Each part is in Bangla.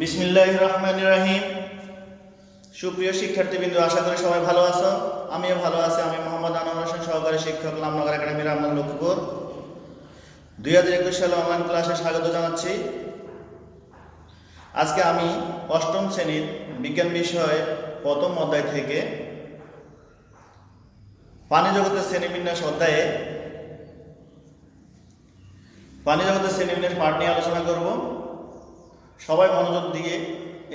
বিসমিল্লাহ রহমান রাহিম। সুপ্রিয় শিক্ষার্থীবৃন্দ, আশা করি সবাই ভালো আছো। আমিও ভালো আছি। আমি মোহাম্মদ আনোয়ার হোসেন, সহকারী শিক্ষক লামনগর একাডেমির রামনাথ লক্ষ্মীপুর। দুই হাজার একুশ সালে অনলাইন ক্লাসে স্বাগত জানাচ্ছি। আজকে আমি অষ্টম শ্রেণির বিজ্ঞান বিষয়ে প্রথম অধ্যায় থেকে পানি জগতের শ্রেণীবিন্যাস অধ্যায়ে পানি জগতের শ্রেণীবিন্যাস পাঠ নিয়ে আলোচনা করব। সবাই মনোযোগ দিয়ে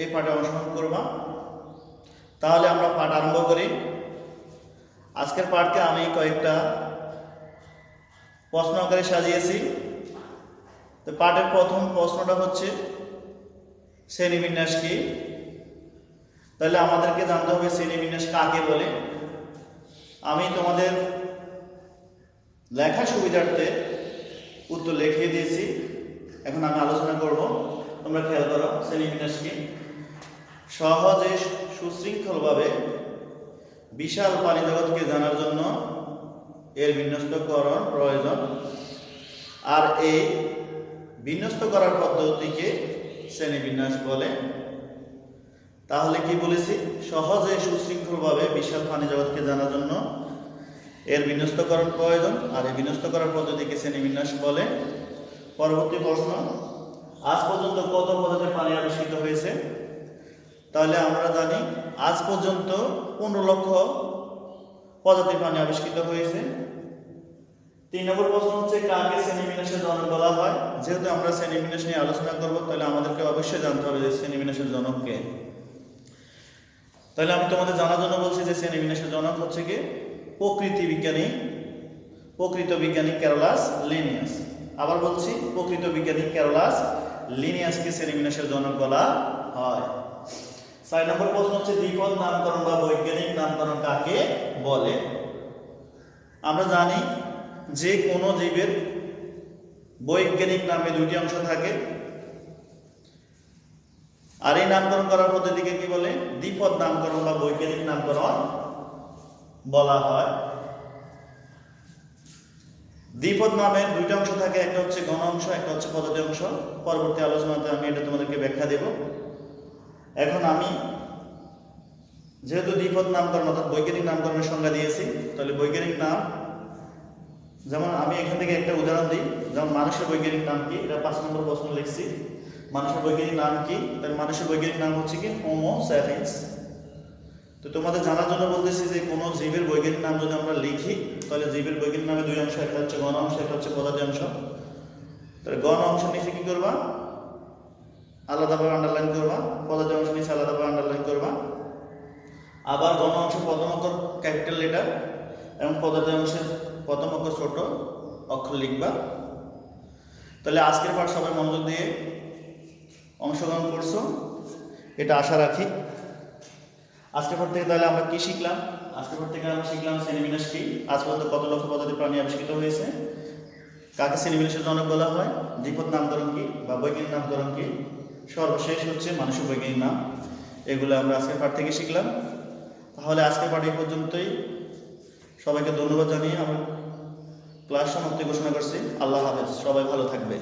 এই পাঠে অংশগ্রহণ করবা। তাহলে আমরা পাঠ আরম্ভ করি। আজকের পাঠকে আমি কয়েকটা প্রশ্ন আকারে সাজিয়েছি। তো পাঠের প্রথম প্রশ্নটা হচ্ছে, শ্রেণীবিন্যাস কি? তাহলে আমাদেরকে জানতে হবে শ্রেণীবিন্যাস কাকে বলে। আমি তোমাদের লেখা সুবিধার্থে উত্তর লিখিয়ে দিয়েছি এখন আমি আলোচনা করব তোমরা খেয়াল করো শ্রেণীবিন্যাস সহজে সুশৃঙ্খলভাবে বিশাল প্রাণী জগৎকে জানার জন্য এর বিন্যস্তকরণ প্রয়োজন। আর এই বিন্যস্ত করার পদ্ধতিকে শ্রেণীবিন্যাস বলে। তাহলে কি বলেছি? সহজে সুশৃঙ্খলভাবে বিশাল প্রাণী জগৎকে জানার জন্য এর বিন্যস্তকরণ প্রয়োজন। আর এই বিন্যস্ত করার পদ্ধতিকে শ্রেণীবিন্যাস বলে। পরবর্তী প্রশ্ন। আজ পর্যন্ত কত প্রজাতির পানি আবিষ্কৃত হয়েছে? তাহলে আমরা জানি আজ পর্যন্ত পনেরো লক্ষ প্রজাতির পানি আবিষ্কৃত হয়েছে। তিন নম্বর প্রশ্ন হচ্ছে, কাকে শ্রেণীবিন্যাসের জনক বলা হয়? যেহেতু আমরা শ্রেণীবিন্যাস নিয়ে আলোচনা করব, তাহলে আমাদেরকে অবশ্যই জানতে হবে যে শ্রেণীবিন্যাসের জনককে তাহলে আমি তোমাদের জানার জন্য বলছি যে শ্রেণীবিন্যাসের জনক হচ্ছে কি? প্রকৃতি বিজ্ঞানী, প্রকৃত বিজ্ঞানী ক্যারোলাস লিনিয়াস। আবার বলছি, প্রকৃত বিজ্ঞানী ক্যারোলাস লিনিয়াসকে শ্রেণীবিন্যাসের জনক বলা হয়। ছয় নম্বর প্রশ্ন হচ্ছে, দ্বিপদ নামকরণ বা বৈজ্ঞানিক নামকরণ কাকে বলে? আমরা জানি যে কোনো জীবের বৈজ্ঞানিক নামে দুইটি অংশ থাকে। আর এই নামকরণ করার পদ্ধতিকে কি বলে? দ্বিপদ নামকরণ বা বৈজ্ঞানিক নামকরণ বলা হয়। দ্বিপদ নামের দুইটা অংশ থাকে, একটা হচ্ছে গণ অংশ, একটা হচ্ছে পদাতি অংশ। পরবর্তী আলোচনাতে আমি এটা তোমাদেরকে ব্যাখ্যা দেব। এখন আমি যেহেতু দ্বিপদ নামকরণ অর্থাৎ বৈজ্ঞানিক নামকরণের সংজ্ঞা দিয়েছি, তাহলে বৈজ্ঞানিক নাম, যেমন আমি এখান থেকে একটা উদাহরণ দিই, যেমন মানুষের বৈজ্ঞানিক নাম কি? এটা পাঁচ নম্বর প্রশ্ন লিখছি। মানুষের বৈজ্ঞানিক নাম কি? তাহলে মানুষের বৈজ্ঞানিক নাম হচ্ছে কি? হোমো স্যাপিয়েন্স তো তোমাদের জানার জন্য বলতেছি যে কোনো জীবের বৈজ্ঞানিক নাম যদি আমরা লিখি, তাহলে জীবের বৈজ্ঞানিক নামে দুই অংশ একটা হচ্ছে গণ অংশ একটা হচ্ছে পদাতি অংশ। তাহলে গণ অংশ নিচে কি করবা? আলাদাভাবে আন্ডারলাইন করবা। পদাতি অংশ নিচে আলাদাভাবে আন্ডারলাইন করবা। আবার গণ অংশ প্রথম অক্ষর ক্যাপিটাল লেটার এবং পদাতি অংশের প্রথম অক্ষর ছোট অক্ষর লিখবা। তাহলে আজকের পাঠ সবাই মনোযোগ দিয়ে অংশগ্রহণ করছ। এটা আশা রাখি। আজকের পর থেকে তাহলে আমরা কি শিখলাম? আজকের পর থেকে আমরা শিখলাম শ্রেণীবিন্যাস কি আজ পর্যন্ত কত লক্ষ পদ্ধতি প্রাণী আবিষ্কৃত হয়েছে? কাকে শ্রেণীবিন্যাসের জনক বলা হয়? দ্বিপদ নামকরণ কি বা বৈজ্ঞানিক নামকরণ কি? সর্বশেষ হচ্ছে মানুষের বৈজ্ঞানিক নাম। এগুলো আমরা আজকের পাঠ থেকে শিখলাম। তাহলে আজকের পাঠ এই পর্যন্তই। সবাইকে ধন্যবাদ জানিয়ে আমার ক্লাস সমাপ্তি ঘোষণা করছি। আল্লাহ হাফেজ। সবাই ভালো থাকবে